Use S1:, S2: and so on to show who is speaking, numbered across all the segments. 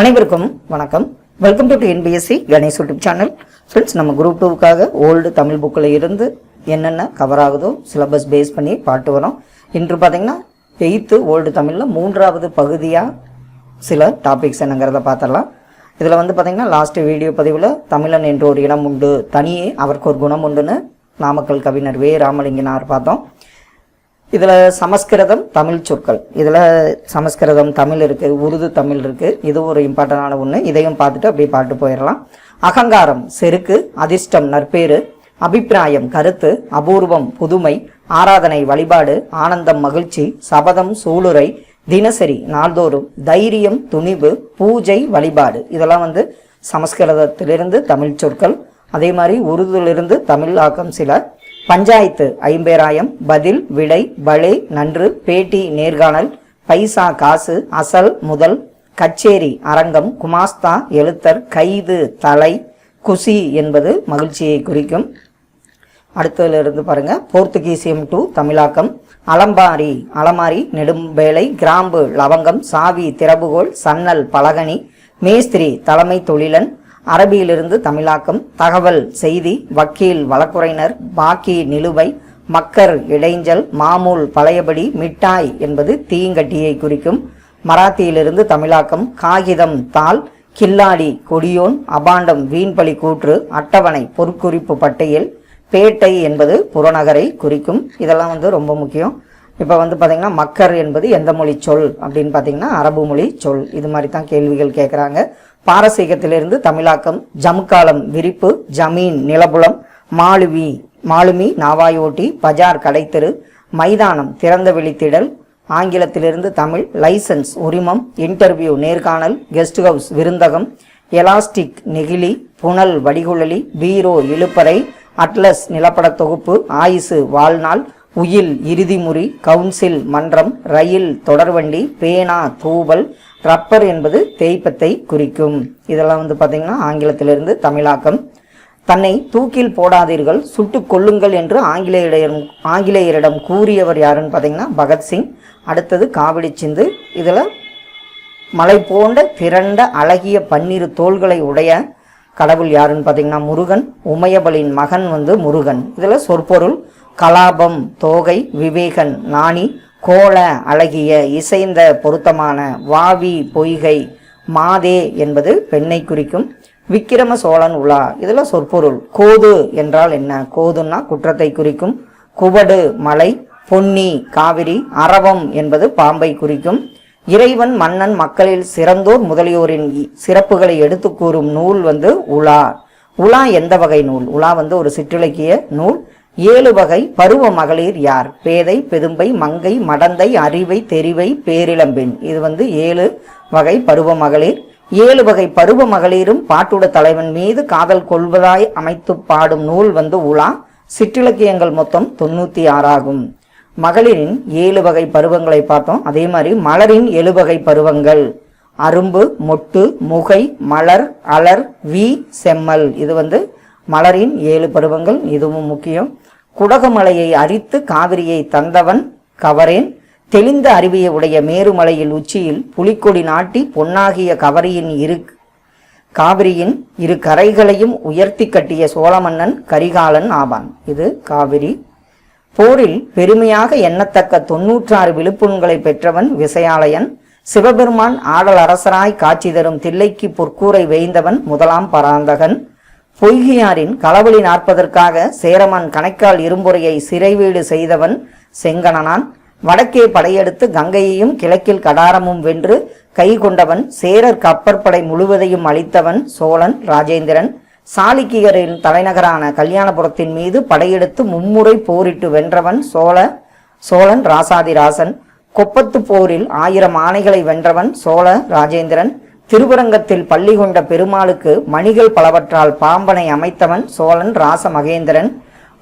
S1: அனைவருக்கும் வணக்கம். Welcome to NPSC Ganesh YouTube channel friends நம்ம குரூப் டூவுக்காக ஓல்டு தமிழ் புக்கில் இருந்து என்னென்ன கவர் ஆகுதோ சிலபஸ் பேஸ் பண்ணி பாட்டு வரோம். இன்று பார்த்தீங்கன்னா எயித்து ஓல்டு தமிழில் மூன்றாவது பகுதியாக சில டாபிக்ஸ் என்னங்கிறத பார்த்துடலாம் இதில் வந்து பார்த்தீங்கன்னா லாஸ்ட் வீடியோ பதிவில் தமிழன் என்ற ஒரு இடம் உண்டு தனியே அவருக்கு ஒரு குணம் உண்டுன்னு நாமக்கல் கவிஞர் வே ராமலிங்கனார் பார்த்தோம். இதில் சமஸ்கிருதம் தமிழ் சொற்கள். இதில் சமஸ்கிருதம் தமிழ் இருக்குது உருது தமிழ் இருக்குது இது ஒரு இம்பார்ட்டண்டான ஒன்று இதையும் பார்த்துட்டு அப்படியே பாட்டு போயிடலாம். அகங்காரம் செருக்கு அதிர்ஷ்டம் நற்பேறு அபிப்பிராயம் கருத்து அபூர்வம் புதுமை ஆராதனை வழிபாடு ஆனந்தம் மகிழ்ச்சி சபதம் சூளுரை தினசரி நாள்தோறும் தைரியம் துணிவு பூஜை வழிபாடு. இதெல்லாம் வந்து சமஸ்கிருதத்திலிருந்து தமிழ் சொற்கள். அதே மாதிரி உருதுலிருந்து தமிழ் ஆக்கம் சில பஞ்சாயத்து ஐம்பேராயம் பதில் விடை பலே நன்று பேட்டி நேர்காணல் பைசா காசு அசல் முதல் கச்சேரி அரங்கம் குமாஸ்தா எழுத்தர் கைது தலை குசி என்பது மகிழ்ச்சியை குறிக்கும். அடுத்ததிலிருந்து பாருங்கள் போர்த்துகீசியம் டு தமிழாக்கம். அலம்பாரி அலமாரி நெடும்பேலை கிராம்பு லவங்கம் சாவி திறவுகோல் சன்னல் பலகனி மேஸ்திரி தலைமை தொழிலன் அரபியிலிருந்து தமிழாக்கம். தகவல் செய்தி வக்கீல் வழக்குரைஞர் பாக்கி நிலுவை மக்கர் இடைஞ்சல் மாமூல் பழையபடி மிட்டாய் என்பது தீங்கட்டியை குறிக்கும். மராத்தியிலிருந்து தமிழாக்கம். காகிதம் தாள் கில்லாடி கொடியோன் அபாண்டம் வீண்பலி கூற்று அட்டவணை பொற்குறிப்பு பட்டியல் பேட்டை என்பது புறநகரை குறிக்கும். இதெல்லாம் வந்து ரொம்ப முக்கியம். இப்போ வந்து பார்த்தீங்கன்னா மக்கர் என்பது எந்த மொழி சொல் அப்படின்னு பார்த்தீங்கன்னா அரபு மொழி சொல். இது மாதிரி தான் கேள்விகள் கேட்குறாங்க பாரசீகத்திலிருந்து தமிழாக்கம் ஜமுக்காலம் விரிப்பு ஜமீன் நிலபுலம் மாலுவி மாலுமி நாவாயோட்டி பஜார் கடைத்தெரு மைதானம் திறந்த வெளித்திடல் ஆங்கிலத்திலிருந்து தமிழ் லைசன்ஸ் உரிமம் இன்டர்வியூ நேர்காணல் கெஸ்ட் ஹவுஸ் விருந்தகம் எலாஸ்டிக் நெகிழி புனல் வடிகுழலி பீரோ இழுப்பறை அட்லஸ் நிலப்பட தொகுப்பு ஆயுசு வாழ்நாள் உயில் இறுதிமுறி கவுன்சில் மன்றம் ரயில் தொடர்வண்டி பேனா தூவல் ரப்பர் என்பது தேய்ப்பத்தை குறிக்கும். இதெல்லாம் வந்து பார்த்தீங்கன்னா ஆங்கிலத்திலிருந்து தமிழாக்கம். தன்னை தூக்கில் போடாதீர்கள் சுட்டு கொள்ளுங்கள் என்று ஆங்கிலேயரிடம் ஆங்கிலேயரிடம் கூறியவர் யாருன்னு பார்த்தீங்கன்னா பகத்சிங் அடுத்தது காவிடி சிந்து. இதில் மலை போன்ற திரண்ட அழகிய பன்னிரு தோள்களை உடைய கடவுள் யாருன்னு பார்த்தீங்கன்னா முருகன். உமையபலின் மகன் வந்து முருகன். இதில் சொற்பொருள் கலாபம் தோகை விவேகன் நாணி கோல அழகிய இசைந்த பொருத்தமான வாவி பொய்கை மாதே என்பது பெண்ணை குறிக்கும் விக்கிரம சோழன் உலா. இதில் சொற்பொருள். கோது என்றால் என்ன? கோதுன்னா குற்றத்தை குறிக்கும். குவடு மலை பொன்னி காவிரி அரவம் என்பது பாம்பை குறிக்கும். இறைவன் மன்னன் மக்களில் சிறந்தோர் முதலியோரின் சிறப்புகளை எடுத்து கூறும் நூல் வந்து உலா. உலா எந்த வகை நூல்? உலா வந்து ஒரு சிற்றிலக்கிய நூல். ஏழு வகை பருவ மகளிர் யார்? பேதை பெதும்பை மங்கை மடந்தை அறிவை தெரிவை பேரிளம்பெண். இது வந்து ஏழு வகை பருவ மகளிர். ஏழு வகை பருவ மகளிரும் பாட்டுட தலைவன் மீது காதல் கொள்வதாய் அமைத்து பாடும் நூல் வந்து உலா. சிற்றிலக்கியங்கள் மொத்தம் தொண்ணூத்தி ஆறாகும். மகளிரின் ஏழு வகை பருவங்களை பார்த்தோம். அதே மாதிரி மலரின் ஏழு வகை பருவங்கள். அரும்பு மொட்டு முகை மலர் அலர் வி செம்மல். இது வந்து மலரின் ஏழு பருவங்கள். இதுவும் முக்கியம். குடகமலையை அரித்து காவிரியை தந்தவன் கவரேன். தெளிந்த அருவியை உடைய மேருமலையில் உச்சியில் புலிக்கொடி நாட்டி பொன்னாகிய கவரியின் இரு காவிரியின் இரு கரைகளையும் உயர்த்தி கட்டிய சோழ மன்னன் கரிகாலன் ஆவான். இது காவிரி. போரில் பெருமையாக எண்ணத்தக்க தொன்னூற்றாறு விழுப்புண்களை பெற்றவன் விசயாலயன். சிவபெருமான் ஆடல் அரசராய் காட்சி தரும் தில்லைக்கு பொற்கூரை வேய்ந்தவன் முதலாம் பராந்தகன். பொய்கையாரின் களவழி நாற்பதற்காக சேரமான் கணைக்கால் இரும்புரையை சிறைவீடு செய்தவன் செங்கணனான். வடக்கே படையெடுத்து கங்கையையும் கிழக்கில் கடாரமும் வென்று கை கொண்டவன் சேரர் கப்பற்படை முழுவதையும் அளித்தவன் சோழன் ராஜேந்திரன். சாளுக்கியரின் தலைநகரான கல்யாணபுரத்தின் மீது படையெடுத்து மும்முறை போரிட்டு வென்றவன் சோழ சோழன் ராசாதிராசன். கொப்பத்து போரில் ஆயிரம் ஆணைகளை வென்றவன் சோழ ராஜேந்திரன். திருவரங்கத்தில் பள்ளி கொண்ட பெருமாளுக்கு மணிகள் பலவற்றால் பாம்பனை அமைத்தவன் சோழன் ராச மகேந்திரன்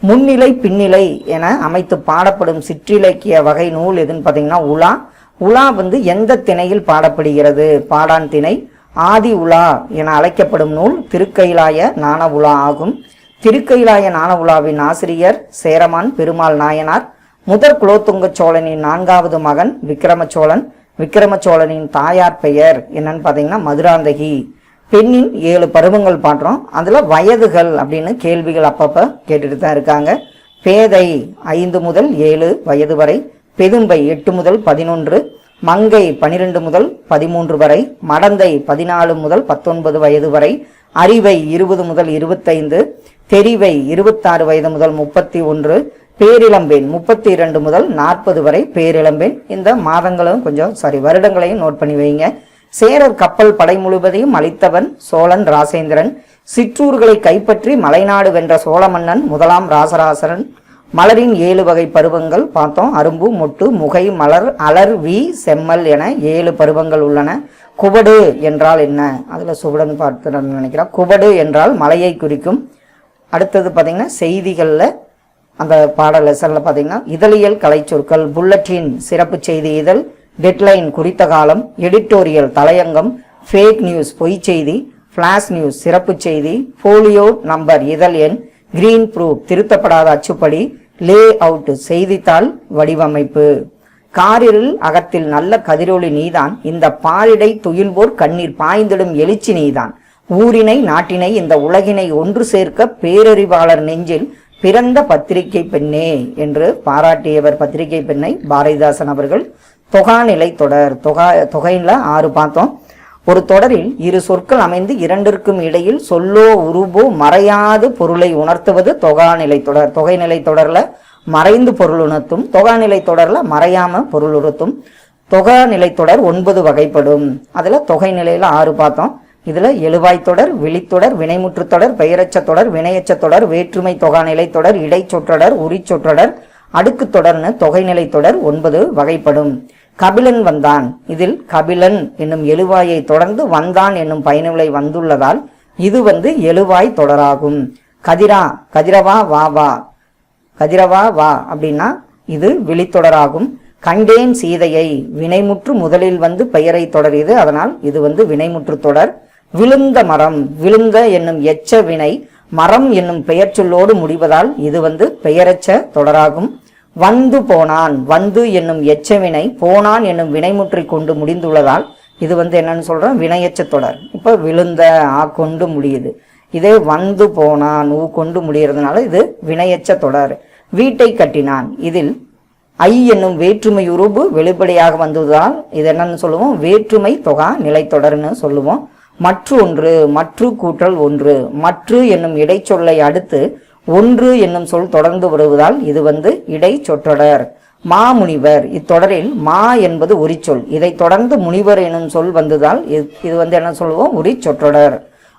S1: முன்னிலை பின்னிலை என அமைத்து பாடப்படும் சிற்றிலக்கிய வகை நூல் எதுன்னு பார்த்தீங்கன்னா உலா. உலா வந்து எந்த திணையில் பாடப்படுகிறது? பாடான் திணை ஆதி உலா என அழைக்கப்படும் நூல். திருக்கைலாய நாண உலா ஆகும். திருக்கைலாய நாண உலாவின் ஆசிரியர் சேரமான் பெருமாள் நாயனார். முதற் குலோத்துங்க சோழனின் நான்காவது மகன் விக்கிரம சோழன். விக்ரம சோழனின் தாயார் பெயர் என்னன்னு பார்த்தீங்கன்னா மதுராந்தகி. பெண்ணின் ஏழு பருவங்கள் பாடுறோம் அதில் வயதுகள் அப்படின்னு கேள்விகள் அப்பப்போ கேட்டுட்டு தான் இருக்காங்க. பேதை ஐந்து முதல் ஏழு வயது வரை பெதும்பை எட்டு முதல் பதினொன்று மங்கை பனிரெண்டு முதல் பதிமூன்று வரை மடந்தை பதினாலு முதல் பத்தொன்பது வயது வரை அறிவை இருபது முதல் இருபத்தைந்து தெரிவை இருபத்தாறு வயது முதல் முப்பத்தி ஒன்று பேரிளம்பெண் முப்பத்தி இரண்டு முதல் நாற்பது வரை பேரிளம்பெண் இந்த மாதங்களும் கொஞ்சம் சாரி வருடங்களையும் நோட் பண்ணி வைங்க. சேரர் கப்பல் படை முழுவதையும் அளித்தவன் சோழன் ராசேந்திரன். சிற்றூர்களை கைப்பற்றி மலைநாடு வென்ற சோழ மன்னன் முதலாம் ராசராசரன். மலரின் ஏழு வகை பருவங்கள் பார்த்தோம். அரும்பு மொட்டு முகை மலர் அலர் வி செம்மல் என ஏழு பருவங்கள் உள்ளன. குபடு என்றால் என்ன? அதில் சுவடன் பார்த்து நினைக்கிறேன் குபடு என்றால் மலையை குறிக்கும். அடுத்தது பார்த்தீங்கன்னா செய்திகளில் அந்த பாடல் லெசனில் பார்த்தீங்கன்னா இதழியல் கலைச்சொற்கள் புல்லட்டின் சிறப்பு செய்தி இதழ் டெட்லைன் குறித்த காலம் எடிட்டோரியல் தலையங்கம் ஃபேக் நியூஸ் பொய் செய்தி ஃப்ளாஷ் நியூஸ் சிறப்பு செய்தி ஃபோலியோ நம்பர் இதழ் எண் கிரீன் ப்ரூஃப் திருத்தப்படாத அச்சுப்படி லே அவுட் செய்தித்தாள் வடிவமைப்பு. காரிருள் அகத்தில் நல்ல கதிரொளி நீதான் இந்த பாரிடை துயில்வோர் கண்ணீர் பாய்ந்திடும் எழுச்சி நீதான். ஊரினை நாட்டினை இந்த உலகினை ஒன்று சேர்க்க பேரறிவாளர் நெஞ்சில் பிறந்த பத்திரிகை பெண்ணே என்று பாராட்டியவர் பத்திரிகை பெண்ணை பாரதிதாசன் அவர்கள். தொகாநிலை தொடர். தொகா தொகையில் ஆறு பார்த்தோம். ஒரு தொடரில் இரு சொற்கள் அமைந்து இரண்டிற்கும் இடையில் சொல்லோ உருபோ மறையாது பொருளை உணர்த்துவது தொகாநிலை தொடர். தொகைநிலை தொடரில் மறைந்து பொருள் உணர்த்தும். தொகாநிலை தொடரில் மறையாம பொருள் உணர்த்தும் தொகாநிலை தொடர் ஒன்பது வகைப்படும். அதில் தொகை நிலையில் ஆறு பார்த்தோம். இதில் எழுவாய் தொடர் விழித்தொடர் வினைமுற்று தொடர் பெயரச்ச தொடர் வினையச்ச தொடர் வேற்றுமை தொகாநிலை தொடர் இடைச்சொற்றொடர் உரிச்சொற்றொடர் அடுக்கு தொடர்னு தொகைநிலை தொடர் ஒன்பது வகைப்படும். கபிலன் வந்தான். இதில் கபிலன் என்னும் எழுவாயை தொடர்ந்து வந்தான் என்னும் பயனுலை வந்துள்ளதால் இது வந்து எழுவாய் தொடராகும். கதிரா கதிரவா வா வா. கதிரவா வா அப்படின்னா இது விழித்தொடராகும் கண்டேன் சீதையை வினைமுற்று முதலில் வந்து பெயரை தொடர் இது அதனால் இது வந்து வினைமுற்று தொடர். விழுந்த மரம் விழுந்த என்னும் எச்ச வினை மரம் என்னும் பெயர் சொல்லோடு முடிவதால் இது வந்து பெயரச்ச தொடராகும். வந்து போனான் வந்து என்னும் எச்சவினை போனான் என்னும் வினைமுற்றி கொண்டு முடிந்துள்ளதால் இது வந்து என்னன்னு சொல்றோம் வினையச்ச தொடர். இப்போ விழுந்த ஆ கொண்டு முடியுது. இதே வந்து போனான் ஊ கொண்டு முடியறதுனால இது வினையச்ச தொடர். வீட்டை கட்டினான். இதில் ஐ என்னும் வேற்றுமை உருபு வெளிப்படையாக வந்ததால் இது என்னன்னு சொல்லுவோம் வேற்றுமை தொகா நிலைத்தொடர்னு சொல்லுவோம். மற்றொன்று மற்று கூற்றல் ஒன்று. மற்று என்னும் இடைச்சொல்லை அடுத்து ஒன்று என்னும் சொல் தொடர்ந்து வருவதால் இது வந்து இடை சொற்றொடர் மாமுனிவர் இத்தொடரில் மா என்பது உரிச்சொல். இதை தொடர்ந்து முனிவர் எனும் சொல் வந்ததால் இது வந்து என்ன சொல்லுவோம்? உரி சொற்றொடர்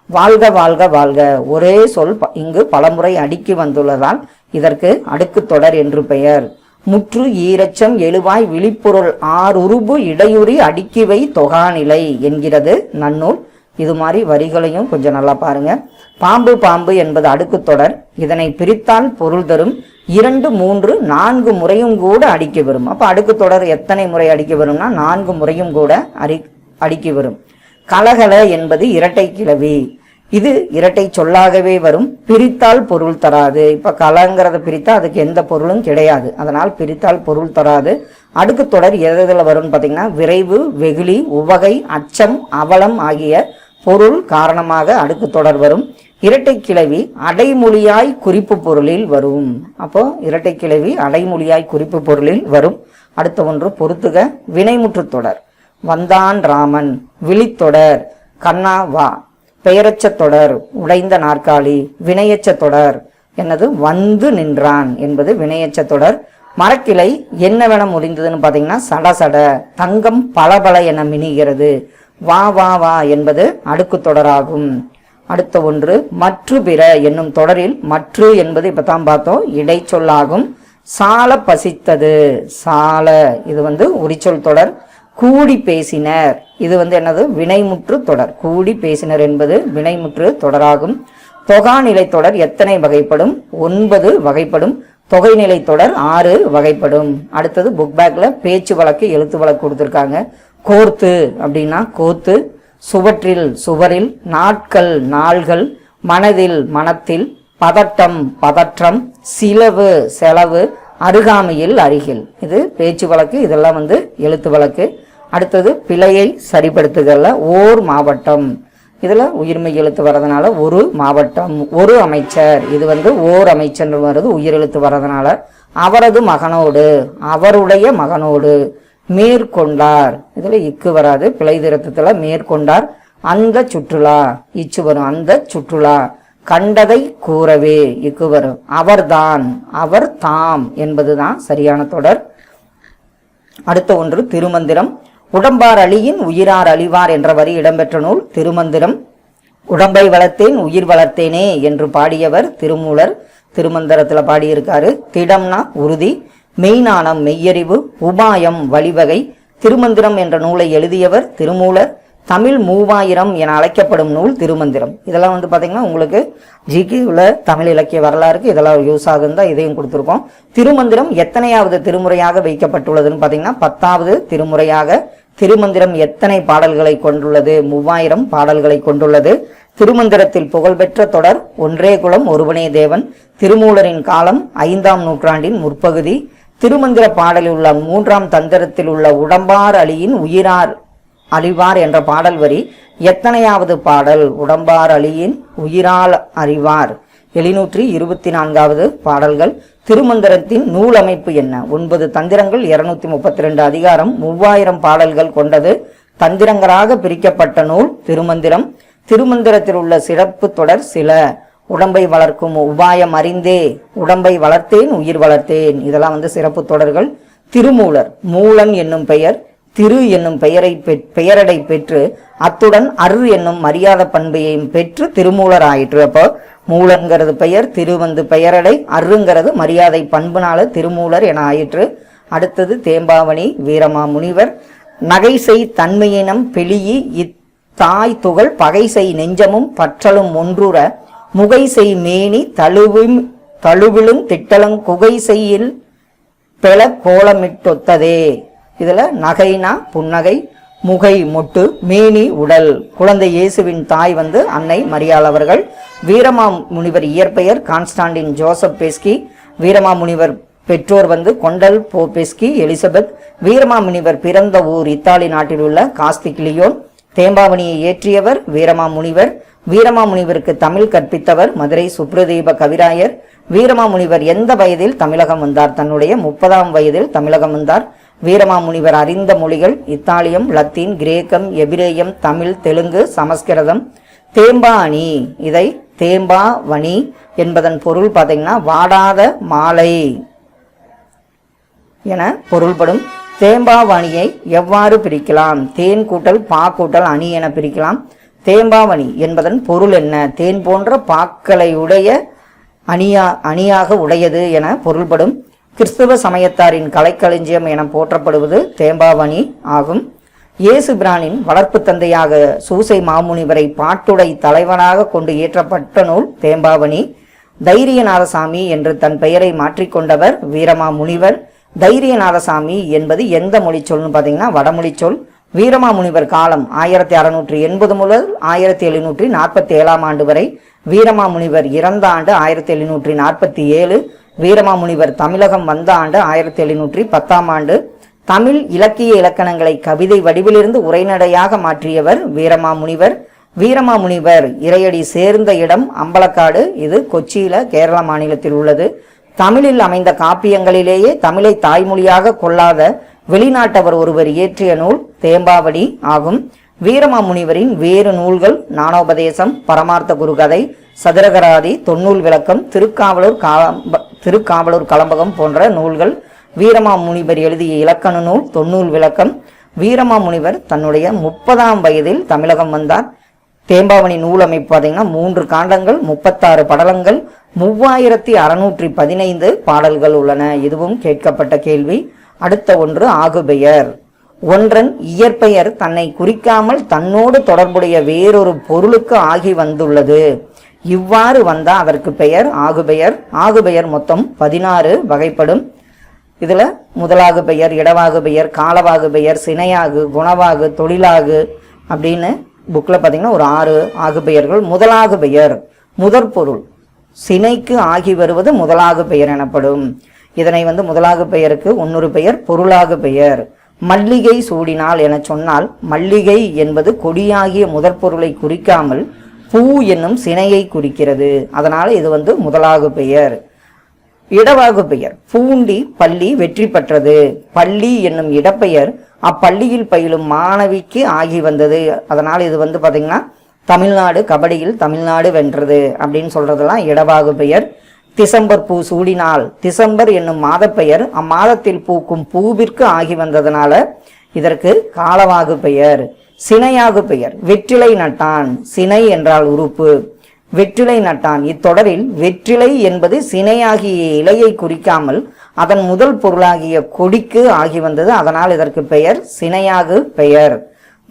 S1: வாழ்க வாழ்க வாழ்க. ஒரே சொல் இங்கு பலமுறை அடுக்கி வந்துள்ளதால் இதற்கு அடுக்கு தொடர் என்று பெயர். முற்று ஈரச்சம் எழுவாய் விழிப்பொருள் ஆறுருபு இடையுறி அடுக்கிவை தொகாநிலை என்கிறது நன்னூல். இது மாதிரி வரிகளையும் கொஞ்சம் நல்லா பாருங்க. பாம்பு பாம்பு என்பது அடுக்கு தொடர். இதனை பிரித்தால் பொருள் தரும். இரண்டு மூன்று நான்கு முறையும் கூட அடிக்க வரும். அப்ப அடுக்கு தொடர் எத்தனை முறை அடிக்க வரும்னா நான்கு முறையும் கூட அடி அடிக்க வரும். கலகல என்பது இரட்டை கிளவி இது இரட்டை சொல்லாகவே வரும். பிரித்தால் பொருள் தராது. இப்ப கலங்கிறத பிரித்தா அதுக்கு எந்த பொருளும் கிடையாது. அதனால் பிரித்தால் பொருள் தராது. அடுக்கு தொடர் எதில் வரும்னு பார்த்தீங்கன்னா விரைவு வெகுளி உவகை அச்சம் அவலம் ஆகிய பொருள் காரணமாக அடுக்கு தொடர் வரும். இரட்டை கிளவி அடைமொழியாய் குறிப்பு பொருளில் வரும். அப்போ இரட்டை கிளவி அடைமொழியாய் குறிப்பு பொருளில் வரும். அடுத்த ஒன்று பொறுத்துக. வினைமுற்று தொடர். வந்தான் ராமன் விழித்தொடர் கண்ணா வா. பெயரச்ச தொடர் உடைந்த நாற்காலி வினையச்ச தொடர். என்னது? வந்து நின்றான் என்பது வினையச்ச தொடர். மரக்கிளை என்னவென முடிந்ததுன்னு பார்த்தீங்கன்னா சட சட. தங்கம் பளபள என மினிகிறது. வா வா வா என்பது அடுக்கு தொடராகும். அடுத்த ஒன்று மற்று பிற என்னும் தொடரில் மற்று என்பது இப்பதான் பார்த்தோம் இடைச்சொல்லாகும். சால பசித்தது. சால இது வந்து உரிச்சொல் தொடர். கூடி பேசினர். இது வந்து என்னது? வினைமுற்று தொடர். கூடி பேசினர் என்பது வினைமுற்று தொடராகும். தொகாநிலை தொடர் எத்தனை வகைப்படும்? ஒன்பது வகைப்படும். தொகைநிலை தொடர் ஆறு வகைப்படும். அடுத்தது புக் பேக்ல பேச்சு வழக்கு எழுத்து வழக்கு கொடுத்துருக்காங்க. கோர்த்து அப்படின்னா கோத்து சுவற்றில் சுவரில் நாட்கள் நாள்கள் மனதில் மனத்தில் பதட்டம் பதற்றம் சிலவு செலவு அருகாமையில் அருகில். இது பேச்சு வழக்கு இதெல்லாம் வந்து எழுத்து வழக்கு. அடுத்தது பிழையை சரிப்படுத்துதல்ல ஓர் மாவட்டம். இதில் உயிர்மெய் எழுத்து வர்றதுனால ஒரு மாவட்டம் ஒரு அமைச்சர். இது வந்து ஓர் அமைச்சர் வருது உயிரெழுத்து வர்றதுனால. அவரது மகனோடு அவருடைய மகனோடு. மேற்கொண்டார். இதுல இக்கு வராது பிழை திருத்தத்துல மேற்கொண்டார். அந்த சுற்றுலா இச்சு வரும் அந்த சுற்றுலா. கண்டதை கூறவே இக்கு வரும். அவர்தான் அவர் தாம் என்பதுதான் சரியான தொடர். அடுத்த ஒன்று திருமந்திரம். உடம்பார் அழியின் உயிரார் அழிவார் என்ற வரி இடம்பெற்ற நூல் திருமந்திரம். உடம்பை வளர்த்தேன் உயிர் வளர்த்தேனே என்று பாடியவர் திருமூலர் திருமந்திரத்துல பாடியிருக்காரு. திடம்னா உறுதி மெய்ஞானம் மெய்யறிவு உபாயம் வழிவகை திருமந்திரம் என்ற நூலை எழுதியவர் திருமூலர் தமிழ் மூவாயிரம் என அழைக்கப்படும் நூல் திருமந்திரம். இதெல்லாம் வந்து பார்த்தீங்கன்னா உங்களுக்கு ஜிகி உள்ள தமிழ் இலக்கிய வரலாறுக்கு இதெல்லாம் யூஸ் ஆகுன்னு தான் இதையும் கொடுத்துருக்கோம். திருமந்திரம் எத்தனையாவது திருமுறையாக வைக்கப்பட்டுள்ளதுன்னு பார்த்தீங்கன்னா பத்தாவது திருமுறையாக திருமந்திரம் எத்தனை பாடல்களை கொண்டுள்ளது மூவாயிரம் பாடல்களை கொண்டுள்ளது. திருமந்திரத்தில் புகழ்பெற்ற தொடர் ஒன்றே குலம் ஒருவனே தேவன். திருமூலரின் காலம் ஐந்தாம் நூற்றாண்டின் முற்பகுதி. திருமந்திர பாடலில் உள்ள மூன்றாம் தந்திரத்தில் உள்ள உடம்பார் அழியின் உயிரார் அழிவார் என்ற பாடல் வரி எத்தனையாவது பாடல் உடம்பார் அழியின் உயிரால் அறிவார்? எழுநூற்றி இருபத்தி நான்காவது பாடல்கள் திருமந்திரத்தின் நூல் அமைப்பு என்ன? ஒன்பது தந்திரங்கள் இருநூத்தி முப்பத்தி ரெண்டு அதிகாரம் மூவாயிரம் பாடல்கள் கொண்டது. தந்திரங்களாக பிரிக்கப்பட்ட நூல் திருமந்திரம். திருமந்திரத்தில் உள்ள சிறப்பு தொடர் சில. உடம்பை வளர்க்கும் உபாயம் அறிந்தே உடம்பை வளர்த்தேன் உயிர் வளர்த்தேன். இதெல்லாம் வந்து சிறப்பு தொடர்கள். திருமூலர் மூலன் என்னும் பெயர் திரு என்னும் பெயரை பெற்- பெயரடை பெற்று அத்துடன் அரு என்னும் மரியாதை பண்பையும் பெற்று திருமூலர் ஆயிற்று. அப்போ மூலங்கிறது பெயர் திரு வந்து பெயரடை அருங்கிறது மரியாதை பண்புனால திருமூலர் என ஆயிற்று. அடுத்தது தேம்பாவணி வீரமா முனிவர் நகைசை தன்மையினம் பெளியி இத்தாய் துகள் பகைசை நெஞ்சமும் பற்றலும் ஒன்றுற முகைசெய் மேனி தழுவும் தழுவிலும் திட்டலும் குகைசெய்யில் பெல கோலமிட்டொத்ததே இதில் நகைனா புன்னகை முகை மொட்டு மேனி உடல். குழந்தை இயேசுவின் தாய் வந்து அன்னை மரியாள் அவர்கள். வீரமா முனிவர் இயற்பெயர் கான்ஸ்டாண்டின் ஜோசப் பெஸ்கி. வீரமா முனிவர் பெற்றோர் வந்து கொண்டல் போபெஸ்கி எலிசபெத். வீரமா முனிவர் பிறந்த ஊர் இத்தாலி நாட்டில் உள்ள காஸ்திக் லியோன். தேம்பாவணியை ஏற்றியவர் வீரமா முனிவர் வீரமாமுனிவருக்கு தமிழ் கற்பித்தவர் மதுரை சுப்ரதீப கவிராயர். வீரமாமுனிவர் எந்த வயதில் தமிழகம் வந்தார்? தன்னுடைய முப்பதாம் வயதில் தமிழகம் வந்தார். வீரமாமுனிவர் அறிந்த மொழிகள் இத்தாலியம் லத்தீன் கிரேக்கம் எபிரேயம் தமிழ் தெலுங்கு சமஸ்கிருதம். தேம்பா அணி இதை தேம்பா வணி என்பதன் பொருள் பார்த்தீங்கன்னா வாடாத மாலை என பொருள்படும். தேம்பாவணியை எவ்வாறு பிரிக்கலாம்? தேன் கூட்டல் பா கூட்டல் அணி என பிரிக்கலாம். தேம்பாவணி என்பதன் பொருள் என்ன? தேன் போன்ற பாக்களை உடைய அணியா அணியாக உடையது என பொருள்படும். கிறிஸ்துவ சமயத்தாரின் கலைக்களஞ்சியம் என போற்றப்படுவது தேம்பாவணி ஆகும். இயேசு பிரானின் வளர்ப்பு தந்தையாக சூசை மாமுனிவரை பாட்டுடை தலைவனாக கொண்டு இயற்றப்பட்ட நூல் தேம்பாவணி தைரியநாதசாமி என்று தன் பெயரை மாற்றிக்கொண்டவர் வீரமா முனிவர் தைரியநாதசாமி என்பது எந்த மொழி சொல்னு பார்த்தீங்கன்னா வடமொழி சொல் வீரமாமுனிவர் காலம் ஆயிரத்தி அறுநூற்றி எண்பது முதல் ஆயிரத்தி எழுநூற்றி நாற்பத்தி ஏழாம் ஆண்டு வரை வீரமாமுனிவர் இறந்த ஆண்டு ஆயிரத்தி எழுநூற்றி நாற்பத்தி ஏழு வீரமாமுனிவர் தமிழகம் வந்த ஆண்டு ஆயிரத்தி எழுநூற்றி பத்தாம் ஆண்டு. தமிழ் இலக்கிய இலக்கணங்களை கவிதை வடிவிலிருந்து உரைநடையாக மாற்றியவர் வீரமாமுனிவர். வீரமாமுனிவர் இறையடி சேர்ந்த இடம் அம்பலக்காடு. இது கொச்சியில கேரள மாநிலத்தில் உள்ளது. தமிழில் அமைந்த காப்பியங்களிலேயே தமிழை தாய்மொழியாக கொள்ளாத வெளிநாட்டவர் ஒருவர் இயற்றிய நூல் தேம்பாவடி ஆகும். வீரமா முனிவரின் வேறு நூல்கள் ஞானோபதேசம் பரமார்த்த குருகதை சதுரகராதி தொன்னூல் விளக்கம் திருக்காவலூர் காலம்ப திருக்காவலூர் கலம்பகம் போன்ற நூல்கள் வீரமா முனிவர் எழுதிய இலக்கண நூல் தொன்னூல் விளக்கம். வீரமா முனிவர் தன்னுடைய முப்பதாம் வயதில் தமிழகம் வந்தார். தேம்பாவணி நூல் அமைப்பு பார்த்தீங்கன்னா மூன்று காண்டங்கள் முப்பத்தாறு படலங்கள் மூவாயிரத்தி அறுநூற்றி பதினைந்து பாடல்கள் உள்ளன. இதுவும் கேட்கப்பட்ட கேள்வி. அடுத்த ஒன்று ஆகுபெயர். ஒன்றன் இயற்பெயர் தன்னை குறிக்காமல் தன்னோடு தொடர்புடைய வேறொரு பொருளுக்கு ஆகி வந்துள்ளது. இவ்வாறு வந்தால் அதற்கு பெயர் ஆகுபெயர். ஆகுபெயர் மொத்தம் பதினாறு வகைப்படும். இதில் முதலாகு பெயர் இடவாகு பெயர் காலவாகு பெயர் சினையாகு குணவாகு தொழிலாகு அப்படின்னு புக்கில் பார்த்தீங்கன்னா ஒரு ஆறு ஆகு பெயர்கள் முதலாகு பெயர் முதற்பொருள். சினைக்கு ஆகி வருவது முதலாகு பெயர் எனப்படும். இதனை வந்து முதலாக பெயருக்கு இன்னொரு பெயர் பொருளாக பெயர். மல்லிகை சூடினால் என சொன்னால் மல்லிகை என்பது கொடியாகிய முதற் பொருளை குறிக்காமல் பூ என்னும் சினையை குறிக்கிறது. அதனால் இது வந்து முதலாகு பெயர். இடவாகு பெயர். பூண்டி பள்ளி வெற்றி பெற்றது. பள்ளி என்னும் இடப்பெயர் அப்பள்ளியில் பயிலும் மாணவிக்கு ஆகி வந்தது. அதனால் இது வந்து பார்த்திங்கன்னா தமிழ்நாடு கபடியில் தமிழ்நாடு வென்றது அப்படின்னு சொல்றதெல்லாம் இடவாகு பெயர். டிசம்பர் பூ சூடினால் டிசம்பர் என்னும் மாதப்பெயர் அம்மாதத்தில் பூக்கும் பூவிற்கு ஆகி வந்ததனால இதற்கு காலவாகு பெயர் சினையாகு பெயர் வெற்றிலை நட்டான் சினை என்றால் உறுப்பு. வெற்றிலை நட்டான். இத்தொடரில் வெற்றிலை என்பது சினையாகிய இலையை குறிக்காமல் அதன் முதல் பொருளாகிய கொடிக்கு ஆகி வந்தது. அதனால் இதற்கு பெயர் சினையாகு பெயர்.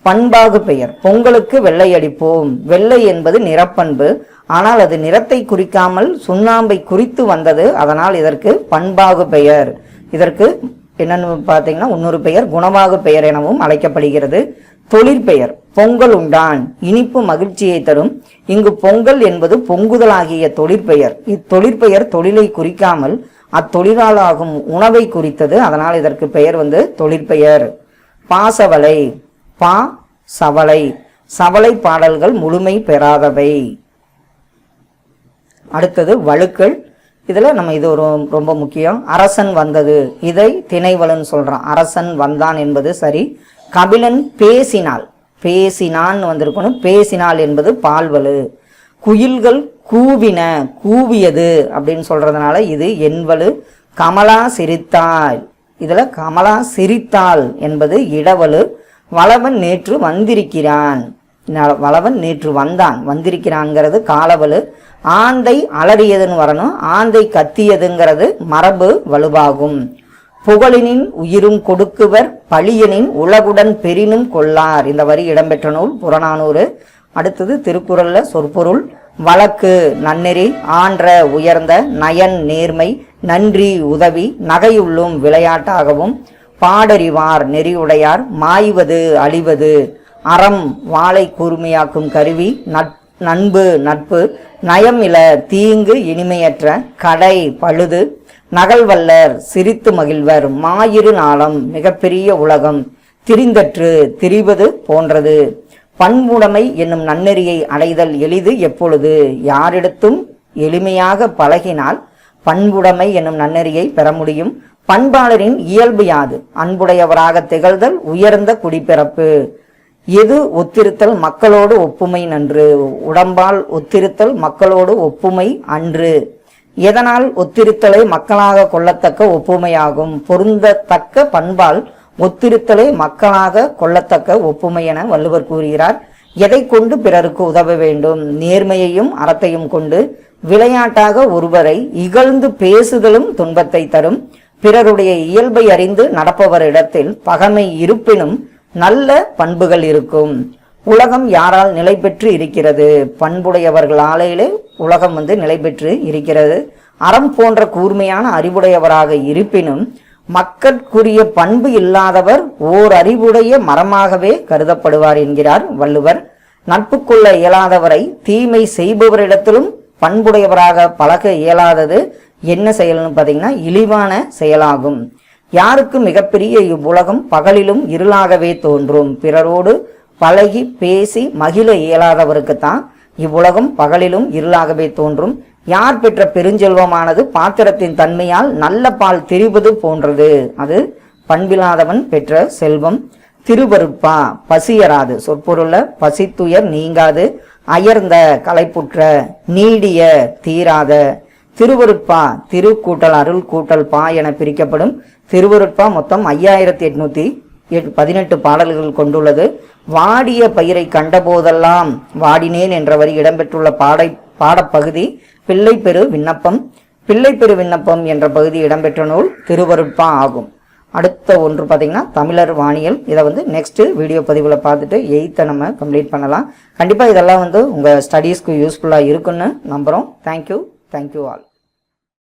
S1: பண்பாகு பெயர். பொங்கலுக்கு வெள்ளை அடிப்போம். வெள்ளை என்பது நிறப்பண்பு. ஆனால் அது நிறத்தை குறிக்காமல் சுண்ணாம்பை குறித்து வந்தது. அதனால் இதற்கு பண்பாகு பெயர். இதற்கு என்னன்னு பார்த்தீங்கன்னா இன்னொரு பெயர் குணவாகு பெயர் எனவும் அழைக்கப்படுகிறது. தொழிற்பெயர் பொங்கல் உண்டான் இனிப்பு மகிழ்ச்சியை தரும். இங்கு பொங்கல் என்பது பொங்குதலாகிய தொழிற்பெயர் இத்தொழிற்பெயர் தொழிலை குறிக்காமல் அத்தொழிலாளாகும் உணவை குறித்தது. அதனால் இதற்கு பெயர் வந்து தொழிற்பெயர் பாசவலை பா சவலை. சவலை பாடல்கள் முழுமை பெறாதவை. அடுத்தது வழுக்கள். இதில் நம்ம இது ஒரு ரொம்ப முக்கியம். அரசன் வந்தது. இதை திணைவலன் சொல்கிறான் அரசன் வந்தான் என்பது சரி. கபிலன் பேசினாள். பேசினான் வந்திருக்கணும். பேசினாள் என்பது பால்வலு. குயில்கள் கூவின கூவியது அப்படின்னு சொல்கிறதுனால இது என்வலு. கமலா சிரித்தாள். இதில் கமலா சிரித்தாள் என்பது இடவலு. வளவன் நேற்று வந்திருக்கிறான். வளவன் நேற்று வந்தான். வந்திருக்கிறான்ங்கிறது காலவலு. ஆந்தை அலறியதுன்னு வரணும். ஆந்தை கத்தியதுங்கிறது மரபு வலுவாகும். புகழினின் உயிரும் கொடுக்குவர் பழியனின் உலகுடன் பெரினும் கொள்ளார். இந்த வரி இடம்பெற்ற நூல் புறநானூறு. அடுத்தது திருக்குறள்ல சொற்பொருள் வழக்கு நன்னெறி ஆன்ற உயர்ந்த நயன் நேர்மை நன்றி உதவி நகையுள்ளும் விளையாட்டாகவும் பாடறிவார் நெறியுடையார் மாய்வது அழிவது அறம் வாளை கூர்மையாக்கும் கருவி நட் நண்பு நட்பு நயம் இல தீங்கு இனிமையற்ற கடை பழுது நகல்வல்லர் சிரித்து மகிழ்வர் மாயிரு நாளம் மிகப்பெரிய உலகம் திரிந்தற்று திரிவது போன்றது. பண்புடைமை என்னும் நன்னெறியை அடைதல் எளிது எப்பொழுது? யாரிடத்தும் எளிமையாக பழகினால் பண்புடைமை என்னும் நன்னெறியை பெற முடியும். பண்பாளரின் இயல்பு யாது? அன்புடையவராக திகழ்தல் உயர்ந்த குடிப்பிறப்பு. எது ஒத்திருத்தல் மக்களோடு ஒப்புமை நன்று? உடம்பால் ஒத்திருத்தல் மக்களோடு ஒப்புமை அன்று. எதனால் ஒத்திருத்தலை மக்களாக கொள்ளத்தக்க ஒப்புமையாகும்? பொருந்தத்தக்க பண்பால் ஒத்திருத்தலை மக்களாக கொள்ளத்தக்க ஒப்புமை என வள்ளுவர் கூறுகிறார். எதை கொண்டு பிறருக்கு உதவ வேண்டும்? நேர்மையையும் அறத்தையும் கொண்டு விளையாட்டாக ஒருவரை இகழ்ந்து பேசுதலும் துன்பத்தை தரும். பிறருடைய இயல்பை அறிந்து நடப்பவரிடத்தில் பகைமை இருப்பினும் நல்ல பண்புகள் இருக்கும். உலகம் யாரால் நிலை பெற்று இருக்கிறது? பண்புடையவர்களாலேயே உலகம் வந்து நிலை பெற்று இருக்கிறது. அறம் போன்ற கூர்மையான அறிவுடையவராக இருப்பினும் மக்கட்குரிய பண்பு இல்லாதவர் ஓர் அறிவுடைய மரமாகவே கருதப்படுவார் என்கிறார் வள்ளுவர். நட்பு கொள்ள இயலாதவரை தீமை செய்பவரிடத்திலும் பண்புடையவராக பழக இயலாதது என்ன செயல்னு பார்த்தீங்கன்னா இழிவான செயலாகும். யாருக்கு மிகப்பெரிய இவ்வுலகம் பகலிலும் இருளாகவே தோன்றும்? பிறரோடு பழகி பேசி மகிழ இயலாதவருக்குத்தான் இவ்வுலகம் பகலிலும் இருளாகவே தோன்றும். யார் பெற்ற பெருஞ்செல்வமானது பாத்திரத்தின் தன்மையால் நல்ல பால் திரிவது போன்றது. அது பண்பில்லாதவன் பெற்ற செல்வம். திருவருப்பா பசியராது. சொற்பொருள்ல பசித்துயர் நீங்காது. அயர்ந்த களைப்புற்ற நீடிய தீராத. திருவருட்பா திருக்கூட்டல் அருள் கூட்டல் பா என பிரிக்கப்படும். திருவருட்பா மொத்தம் ஐயாயிரத்தி எட்நூத்தி எட்- பதினெட்டு பாடல்கள் கொண்டுள்ளது. வாடிய பயிரை கண்டபோதெல்லாம் வாடினேன் என்ற வரி இடம்பெற்றுள்ள பாடை பாடப்பகுதி பிள்ளைப்பெரு விண்ணப்பம் பிள்ளைப்பெரு விண்ணப்பம் என்ற பகுதி இடம்பெற்ற நூல் திருவருட்பா ஆகும். அடுத்த ஒன்று பார்த்தீங்கன்னா தமிழர் வானியல். இதை வந்து நெக்ஸ்ட்டு வீடியோ பதிவில் பார்த்துட்டு எயித்தை நம்ம கம்ப்ளீட் பண்ணலாம். கண்டிப்பாக இதெல்லாம் வந்து உங்கள் ஸ்டடீஸ்க்கு யூஸ்ஃபுல்லாக இருக்குன்னு நம்புகிறோம் தேங்க்யூ தேங்க்யூ ஆல்